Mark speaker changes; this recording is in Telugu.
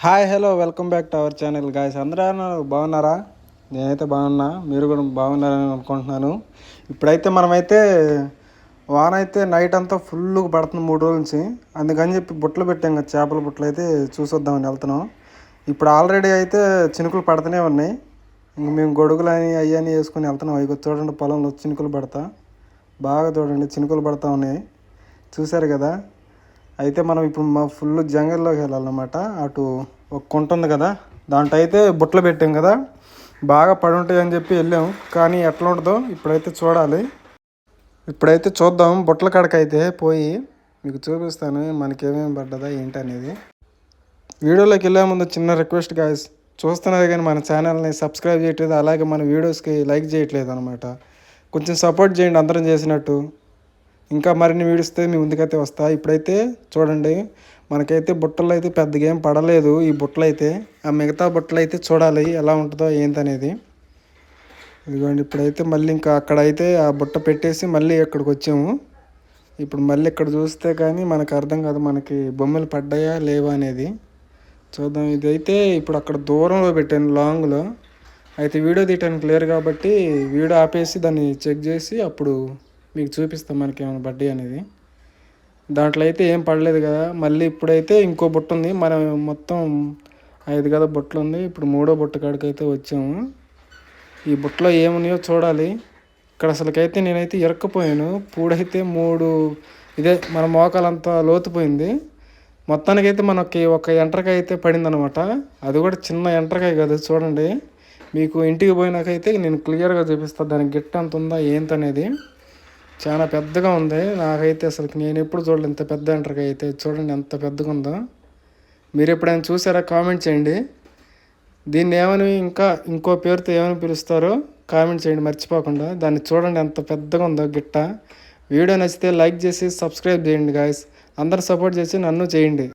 Speaker 1: Hi hello welcome back to our channel guys అందరూ బాగున్నారా? నేనైతే బాగున్నా. మీరు కూడా బాగున్నారని అనుకుంటున్నాను. ఇప్పుడైతే మనమైతే వాన అయితే నైట్ అంతా ఫుల్ పడుతుంది మూడు రోజుల నుంచి. అందుకని చెప్పి బుట్టలు పెట్టాం కదా చేపల బుట్టలు అయితే చూసొద్దామని వెళ్తున్నాం. ఇప్పుడు ఆల్రెడీ అయితే చినుకులు పడుతూనే ఉన్నాయి. ఇంక మేము గొడుగులు అని అయ్యని వేసుకొని వెళ్తున్నాం. ఇక చూడండి పొలంలో చినుకులు పడతా. బాగా చూడండి చినుకులు పడతా ఉన్నాయి. చూశారు కదా? అయితే మనం ఇప్పుడు మా ఫుల్ జంగల్లోకి వెళ్ళాలన్నమాట. అటు ఒక కుంట ఉంది కదా దాంట్లో అయితే బుట్టలు పెట్టాం కదా. బాగా పడి ఉంటాయి అని చెప్పి వెళ్ళాం. కానీ ఎట్లా ఉంటుందో ఇప్పుడైతే చూడాలి. ఇప్పుడైతే చూద్దాం. బుట్టల కాడకైతే అయితే పోయి మీకు చూపిస్తాను మనకి ఏమేమి పడ్డదా ఏంటి అనేది. వీడియోలోకి వెళ్ళే ముందు చిన్న రిక్వెస్ట్ గాయస్ చూస్తున్నారు కానీ మన ఛానల్ని సబ్స్క్రైబ్ చేయట్లేదు. అలాగే మన వీడియోస్కి లైక్ చేయట్లేదు అనమాట కొంచెం సపోర్ట్ చేయండి అందరం చేసినట్టు. ఇంకా మరిన్ని వీడియోస్తే మీ ముందుకైతే వస్తా. ఇప్పుడైతే చూడండి మనకైతే బుట్టలు అయితే పెద్దగా ఏం పడలేదు. ఈ బుట్టలు అయితే ఆ మిగతా బుట్టలు అయితే చూడాలి ఎలా ఉంటుందో ఏంటనేది ఇదిగోండి ఇప్పుడైతే మళ్ళీ ఇంకా అక్కడైతే ఆ బుట్ట పెట్టేసి మళ్ళీ ఇక్కడికి వచ్చాము. ఇప్పుడు మళ్ళీ ఇక్కడ చూస్తే కానీ మనకు అర్థం కాదు మనకి బొమ్మలు పడ్డాయా లేవా అనేది. చూద్దాం. ఇదైతే ఇప్పుడు అక్కడ దూరంలో పెట్టాను లాంగ్లో అయితే వీడియో తీయటానికి లేరు కాబట్టి వీడియో ఆపేసి దాన్ని చెక్ చేసి అప్పుడు మీకు చూపిస్తాం మనకి ఏమైనా పడ్డాయి అనేది. దాంట్లో అయితే ఏం పడలేదు కదా. మళ్ళీ ఇప్పుడైతే ఇంకో బుట్ట ఉంది. మనం మొత్తం ఐదు కదా బుట్టలు ఉంది. ఇప్పుడు మూడో బుట్ట కాడికి అయితే వచ్చాము. ఈ బుట్టలో ఏమున్నాయో చూడాలి. ఇక్కడ అసలుకైతే నేనైతే ఇరక్కపోయాను. పూడైతే మూడు ఇదే మన మోకాలంతా లోతుపోయింది. మొత్తానికైతే మనకి ఒక ఎంటర్కాయ అయితే పడిందనమాట. అది కూడా చిన్న ఎంటర్కాయ కదా చూడండి. మీకు ఇంటికి పోయినాకైతే నేను క్లియర్గా చూపిస్తాను దానికి గిట్ట అంత ఉందా ఏంటనేది. చాలా పెద్దగా ఉంది. నాకైతే అసలు నేను ఎప్పుడు చూడలేదు. ఇంత పెద్ద ఎంటర్కి అయితే చూడండి ఎంత పెద్దగా ఉందో. మీరు ఎప్పుడైనా చూసారా? కామెంట్ చేయండి. దీన్ని ఏమని ఇంకా ఇంకో పేరుతో ఏమని పిలుస్తారో కామెంట్ చేయండి. మర్చిపోకుండా దాన్ని చూడండి ఎంత పెద్దగా ఉందో గిట్ట. వీడియో నచ్చితే లైక్ చేసి సబ్స్క్రైబ్ చేయండి గాయస్ అందరు సపోర్ట్ చేసి నన్ను చేయండి.